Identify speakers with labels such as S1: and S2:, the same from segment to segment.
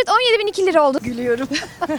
S1: ücret 17.002 lira oldu. Gülüyorum.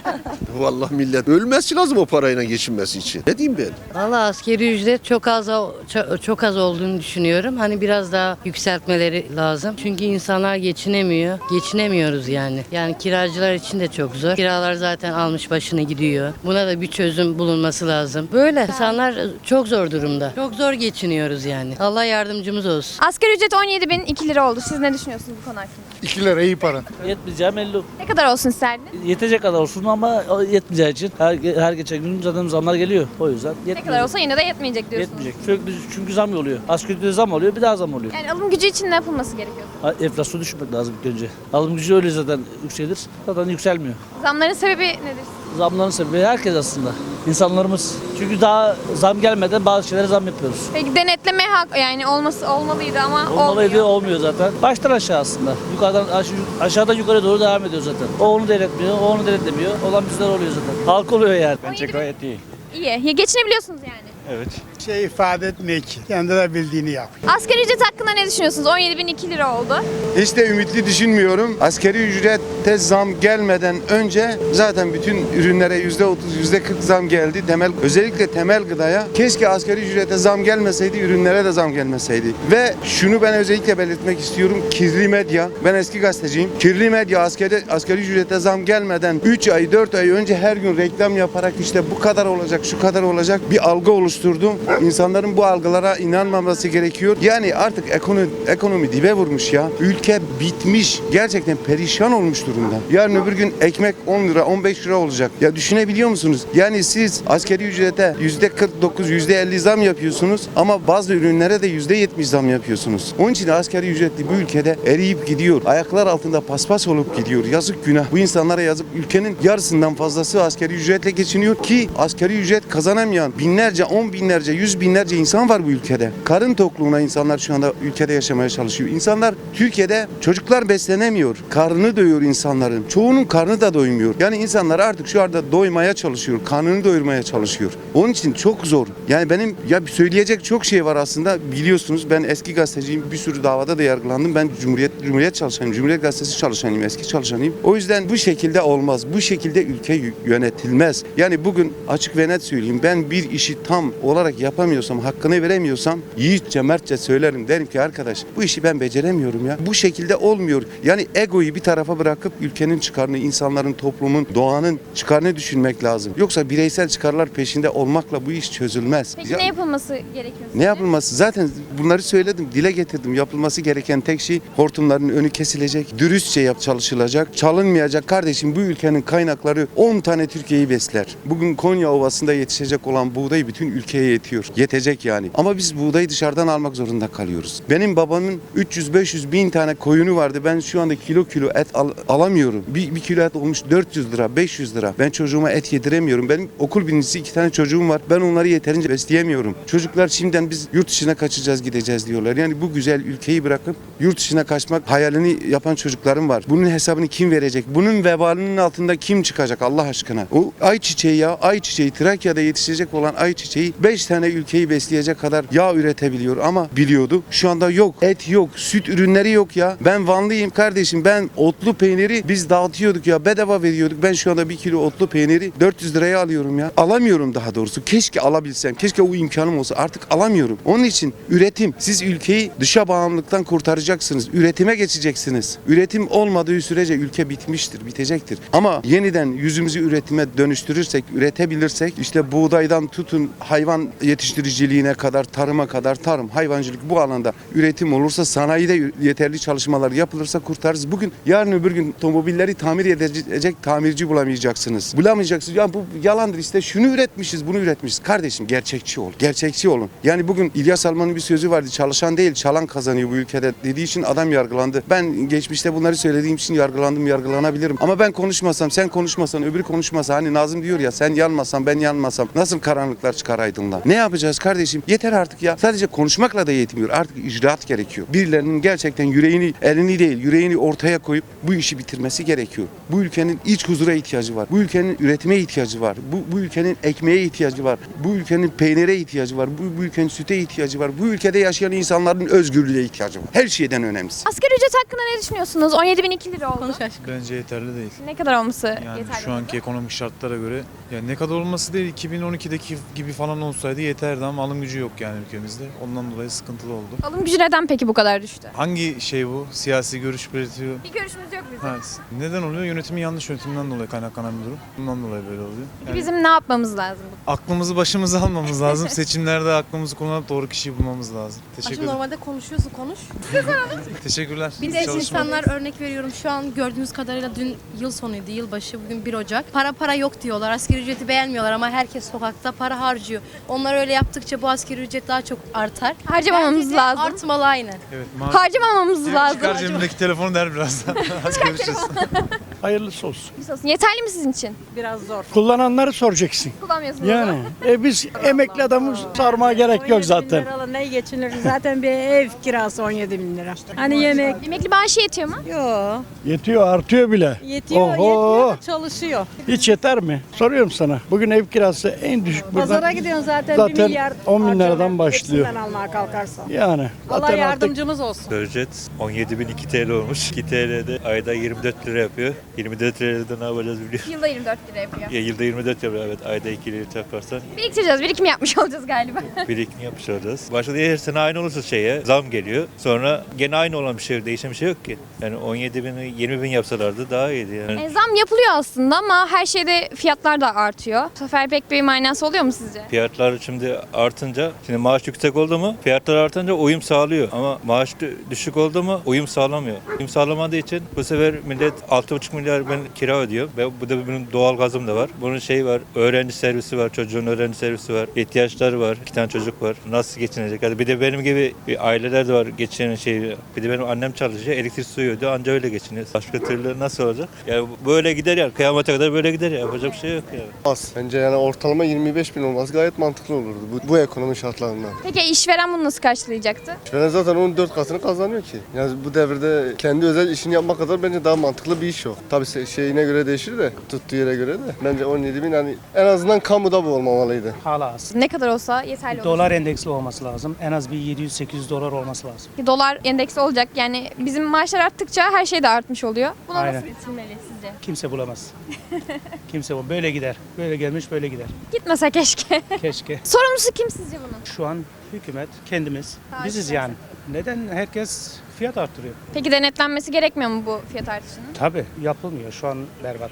S2: Vallahi millet ölmesi lazım o parayla geçinmesi için. Ne diyeyim ben?
S3: Valla askeri ücret çok az çok, çok az olduğunu düşünüyorum. Hani biraz daha yükseltmeleri lazım. Çünkü insanlar geçinemiyor. Geçinemiyoruz yani. Yani kiracılar için de çok zor. Kiralar zaten almış başını gidiyor. Buna da bir çözüm bulunması lazım. Böyle insanlar çok zor durumda. Çok zor geçiniyoruz yani. Allah yardımcımız olsun.
S1: Asgari ücret 17.002 lira oldu. Siz ne düşünüyorsunuz bu konu hakkında?
S4: 2 lira iyi para.
S5: Yetmeyeceğim belli.
S1: Ne kadar olsun isterdiniz?
S5: Yetecek kadar olsun ama yetmeyeceği için her, her geçen gün zaten zamlar geliyor. O yüzden
S1: Ne
S5: yetmeyecek.
S1: kadar olsa yine de yetmeyecek diyorsunuz.
S5: Yetmeyecek. Sürekli çünkü zam oluyor. Asgari ücrete zam oluyor bir daha zam oluyor.
S1: Yani alım gücü için ne yapılması gerekiyor?
S5: Ha, Enflasyonu düşürmek lazım ilk önce. Alım gücü öyle zaten yükselir. Zaten yükselmiyor.
S1: Zamların sebebi nedir?
S5: Zamların sebebi herkes aslında. İnsanlarımız. Çünkü daha zam gelmeden bazı şeylere zam yapıyoruz.
S1: Peki denetleme hak yani olması olmalıydı ama
S5: Olmalıydı
S1: olmuyor.
S5: olmuyor zaten. Baştan aşağı aslında. Yukarıdan aş- aşağıdan yukarı doğru devam ediyor zaten. O onu denetmiyor, o onu denetlemiyor. Olan bizler oluyor zaten. Halk oluyor yani.
S6: Bence gayet iyi.
S1: İyi. Ya geçinebiliyorsunuz yani.
S6: Evet.
S4: Şey ifade etmiyor ki. Kendi de bildiğini yap.
S1: Asgari ücret hakkında ne düşünüyorsunuz? 17.002 lira oldu.
S7: Hiç de ümitli düşünmüyorum. Askeri ücrete zam gelmeden önce zaten bütün ürünlere yüzde otuz, yüzde kırk zam geldi. Temel, özellikle temel gıdaya. Keşke askeri ücrete zam gelmeseydi, ürünlere de zam gelmeseydi. Ve şunu ben özellikle belirtmek istiyorum. Kirli medya, ben eski gazeteciyim. Kirli medya askeri, askeri ücrete zam gelmeden 3 ay, 4 ay önce her gün reklam yaparak işte bu kadar olacak, şu kadar olacak bir algı oluşturdu. İnsanların bu algılara inanmaması gerekiyor. Yani artık ekonomi, ekonomi dibe vurmuş ya. Ülke bitmiş. Gerçekten perişan olmuş durumda. Yarın öbür gün ekmek 10 lira, 15 lira olacak. Ya düşünebiliyor musunuz? Yani siz askeri ücrete yüzde 49, yüzde 50 zam yapıyorsunuz ama bazı ürünlere de yüzde 70 zam yapıyorsunuz. Onun için asgari ücretli bu ülkede eriyip gidiyor. Ayaklar altında paspas olup gidiyor. Yazık günah. Bu insanlara yazık. Ülkenin yarısından fazlası asgari ücretle geçiniyor ki asgari ücret kazanamayan binlerce, on binlerce, yüz binlerce insan var bu ülkede. Karın tokluğuna insanlar şu anda ülkede yaşamaya çalışıyor. İnsanlar Türkiye'de çocuklar beslenemiyor. Karnını doyuyor insanların. Çoğunun karnı da doymuyor. Yani insanlar artık şu anda doymaya çalışıyor. Karnını doyurmaya çalışıyor. Onun için çok zor. Yani benim ya söyleyecek çok şey var aslında. Biliyorsunuz ben eski gazeteciyim. Bir sürü davada da yargılandım. Ben Cumhuriyet Cumhuriyet çalışanıyım. Cumhuriyet Gazetesi çalışanıyım. Eski çalışanıyım. O yüzden bu şekilde olmaz. Bu şekilde ülke yönetilmez. Yani bugün açık ve net söyleyeyim. Ben bir işi tam olarak yapamıyorsam, hakkını veremiyorsam yiğitçe, mertçe söylerim. Derim ki arkadaş bu işi ben beceremiyorum ya. Bu şekilde olmuyor. Yani egoyu bir tarafa bırakıp ülkenin çıkarını, insanların, toplumun, doğanın çıkarını düşünmek lazım. Yoksa bireysel çıkarlar peşinde olmakla bu iş çözülmez.
S1: Peki
S7: Ya-
S1: ne yapılması gerekiyor?
S7: ne yapılması? Zaten bunları söyledim, dile getirdim. Yapılması gereken tek şey hortumların önü kesilecek, dürüstçe yap çalışılacak, çalınmayacak. Kardeşim bu ülkenin kaynakları 10 tane Türkiye'yi besler. Bugün Konya Ovası'nda yetişecek olan buğday bütün ülkeye yetiyor. Yetecek yani. Ama biz buğdayı dışarıdan almak zorunda kalıyoruz. Benim babamın 300-500 bin tane koyunu vardı. Ben şu anda kilo kilo et al- alamıyorum. Bir, bir kilo et olmuş 400 lira, 500 lira. Ben çocuğuma et yediremiyorum. Benim okul birincisi iki tane çocuğum var. Ben onları yeterince besleyemiyorum. Çocuklar şimdiden biz yurt dışına kaçacağız gideceğiz diyorlar. Yani bu güzel ülkeyi bırakıp yurt dışına kaçmak hayalini yapan çocuklarım var. Bunun hesabını kim verecek? Bunun vebalinin altında kim çıkacak Allah aşkına? O ayçiçeği ya ayçiçeği Trakya'da yetişecek olan ayçiçeği 5 tane ülkeyi besleyecek kadar yağ üretebiliyor ama biliyordu. Şu anda yok. Et yok. Süt ürünleri yok ya. Ben Vanlıyım kardeşim. Ben otlu peyniri biz dağıtıyorduk ya. Bedava veriyorduk. Ben şu anda bir kilo otlu peyniri 400 liraya alıyorum ya. Alamıyorum daha doğrusu. Keşke alabilsem. Keşke o imkanım olsa. Artık alamıyorum. Onun için üretim. Siz ülkeyi dışa bağımlılıktan kurtaracaksınız. Üretime geçeceksiniz. Üretim olmadığı sürece ülke bitmiştir, bitecektir. Ama yeniden yüzümüzü üretime dönüştürürsek, üretebilirsek işte buğdaydan tutun hayvan yetiştiriciliğine kadar, tarıma kadar, tarım, hayvancılık bu alanda üretim olursa sanayide yeterli çalışmalar yapılırsa kurtarırız. Bugün yarın öbür gün otomobilleri tamir edecek tamirci bulamayacaksınız. Bulamayacaksınız. Ya bu yalandır işte şunu üretmişiz, bunu üretmişiz. Kardeşim gerçekçi ol. Gerçekçi olun. Yani bugün İlyas Alman'ın bir sözü vardı. Çalışan değil, çalan kazanıyor bu ülkede dediği için adam yargılandı. Ben geçmişte bunları söylediğim için yargılandım, yargılanabilirim. Ama ben konuşmasam, sen konuşmasan, öbürü konuşmasa hani Nazım diyor ya sen yanmasan, ben yanmasam nasıl karanlıklar çıkar aydınlığa? Ne yapacağız kardeşim? Yeter artık ya. Sadece konuşmakla da yetmiyor. Artık icraat gerekiyor. Birilerinin gerçekten yüreğini, elini değil, yüreğini ortaya koyup bu işi bitirmesi gerekiyor. Bu ülkenin iç huzura ihtiyacı var. Bu ülkenin üretime ihtiyacı var. Bu, bu ülkenin ekmeğe ihtiyacı var. Bu ülkenin peynire ihtiyacı var. Bu, bu ülkenin süte ihtiyacı var. Bu ülkede yaşayan insanların özgürlüğe ihtiyacı var. Her şeyden önemlisi.
S1: Asgari ücret hakkında ne düşünüyorsunuz? 17.002 lira oldu.
S6: Bence yeterli değil.
S1: Ne kadar olması
S6: Yani
S1: yeterli?
S6: şu anki ekonomik şartlara göre yani ne kadar olması değil 2012'deki gibi falan olsaydı yeterdi ama alım gücü yok yani ülkemizde. Ondan dolayı sıkıntılı oldu.
S1: Alım gücü neden peki bu kadar düştü?
S6: Hangi şey bu? Siyasi görüş belirtiyor.
S1: Bir görüşümüz yok bizim.
S6: Ha, neden oluyor? Yönetimin yanlış yönetiminden dolayı kaynaklanan bir durum. Bundan dolayı böyle oluyor. Yani
S1: Bizim ne yapmamız lazım?
S6: aklımızı başımıza almamız lazım. Seçimlerde aklımızı kullanıp doğru kişiyi bulmamız lazım. Teşekkür
S8: Aşkım
S6: ederim.
S8: normalde konuşuyorsun konuş.
S6: Teşekkürler.
S8: Bir de
S6: Çalışma.
S8: insanlar örnek veriyorum şu an gördüğünüz kadarıyla dün yıl sonuydu yılbaşı bugün 1 Ocak. Para para yok diyorlar asgari ücreti beğenmiyorlar ama herkes sokakta para harcıyor. Onlar öyle yaptıkça bu asgari ücret daha çok artar.
S1: Harcamamamız
S8: Bence de
S1: lazım.
S8: Artmalı aynı.
S6: Evet, ma-
S1: Harcamamamız lazım.
S6: Çıkar cebimdeki telefonu der birazdan. Hadi görüşürüz.
S4: Hayırlısı olsun.
S1: Olsun. Yeterli mi sizin için?
S9: Biraz zor.
S4: Kullananları soracaksın.
S1: Kullanmıyorsunuz.
S4: Yani e biz emekli adamız sarmaya gerek
S9: 17
S4: yok zaten.
S9: ne geçinir? Zaten bir ev kirası 17 bin lira. Hani yemek
S1: Emekli maaşı yetiyor mu?
S9: yok.
S4: Yetiyor artıyor bile.
S9: Yetiyor,
S4: Oho.
S9: yetmiyor da çalışıyor.
S4: Hiç yeter mi? Soruyorum sana. Bugün ev kirası en düşük buradan.
S9: Pazara gidiyorsun zaten,
S4: zaten
S9: 1 milyar
S4: 10 bin liradan başlıyor.
S9: Hepsinden almaya kalkarsan.
S4: Yani
S9: Allah
S4: zaten artık
S9: yardımcımız olsun.
S10: Ücret 17.002 TL olmuş. 2 TL'de ayda 24 lira yapıyor. 24 TL'de ne yapacağız biliyor
S1: Yılda 24 lira yapıyor.
S10: Ya yılda 24 yapıyor evet. Ayda 2 lira yaparsan
S1: Biriktireceğiz. Birikim yapmış olacağız galiba.
S10: birikim yapmış olacağız. Başta her sene aynı olursa şeye zam geliyor. Sonra gene aynı olan bir şey değişen bir şey yok ki. Yani 17 bin 20 bin yapsalardı daha iyiydi yani.
S1: E, zam yapılıyor aslında ama her şeyde fiyatlar da artıyor. Bu sefer pek bir manası oluyor mu sizce?
S10: Fiyatlar şimdi artınca, şimdi maaş yüksek oldu mu fiyatlar artınca uyum sağlıyor. Ama maaş dü- düşük oldu mu uyum sağlamıyor. Uyum sağlamadığı için bu sefer millet 6,5 milyar ben kira ödüyor. Ve bu da benim doğal gazım da var. Bunun şey var, öğrenci servisi var, çocuğun öğrenci servisi var, ihtiyaçları var, iki tane çocuk var. Nasıl geçinecek? Yani bir de benim gibi bir aileler de var geçinen şey. Bir de benim annem çalışıyor, elektrik suyu ödüyor, anca öyle geçiniyor. Başka türlü nasıl olacak? Yani böyle gider ya, kıyamete kadar böyle gider ya. Yapacak bir şey yok yani.
S11: Az. Bence yani ortalama 25 bin olması gayet mantıklı olurdu bu, bu ekonomi şartlarında.
S1: Peki işveren bunu nasıl karşılayacaktı?
S11: Ben zaten onun 4 katını kazanıyor ki. Yani bu devirde kendi özel işini yapmak kadar bence daha mantıklı bir iş yok. Tabii şeyine göre değişir de tuttuğu yere göre de. Bence 17 bin yani en azından kamuda bu olmamalıydı.
S12: Hala az.
S1: Ne kadar olsa yeterli olur.
S12: Dolar endeksli olması lazım. En az bir 700-800 dolar olması lazım.
S1: Dolar endeksi olacak yani bizim maaşlar arttıkça her şey de artmış oluyor. Buna
S12: Aynen.
S1: nasıl bitirmeli sizce?
S12: Kimse bulamaz. Kimse bu. Böyle gider. Böyle gelmiş böyle gider.
S1: Gitmese keşke.
S12: Keşke.
S1: Sorumlusu kim sizce bunun?
S12: Şu an hükümet kendimiz.
S1: Ha,
S12: Biziz yani. Neden herkes fiyat arttırıyor?
S1: Peki denetlenmesi gerekmiyor mu bu fiyat artışının?
S12: Tabii yapılmıyor. Şu an berbat.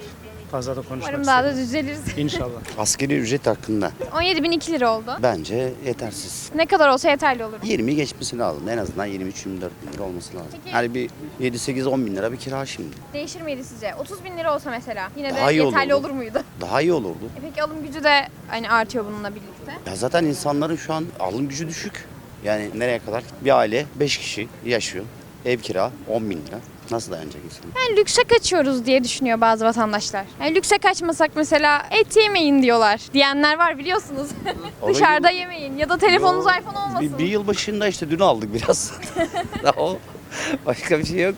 S12: Fazla da konuşmak
S1: Umarım daha da
S12: istemiyorum.
S1: düzeliriz.
S12: İnşallah.
S13: Askeri ücret hakkında
S1: 17.002 lira oldu.
S13: bence yetersiz.
S1: Ne kadar olsa yeterli olur.
S13: 20 geçmesi lazım. En azından 23-24 bin lira olması lazım.
S1: Peki-
S13: Hani bir 7-8-10 bin lira bir kira şimdi.
S1: Değişir miydi sizce? 30 bin lira olsa mesela yine de
S13: Daha iyi
S1: yeterli
S13: olurdu.
S1: olur muydu?
S13: Daha iyi olurdu.
S1: E peki alım gücü de hani artıyor bununla birlikte.
S13: Ya zaten insanların şu an alım gücü düşük. Yani nereye kadar? Bir aile 5 kişi yaşıyor. Ev kira 10 bin lira. Nasıl dayanacak insan?
S1: Yani lükse kaçıyoruz diye düşünüyor bazı vatandaşlar. Yani lükse kaçmasak mesela et yemeyin diyorlar diyenler var biliyorsunuz. Dışarıda yemeyin ya da telefonunuz iPhone olmasın.
S13: Bir, bir yıl başında işte dün aldık biraz. o başka bir şey yok.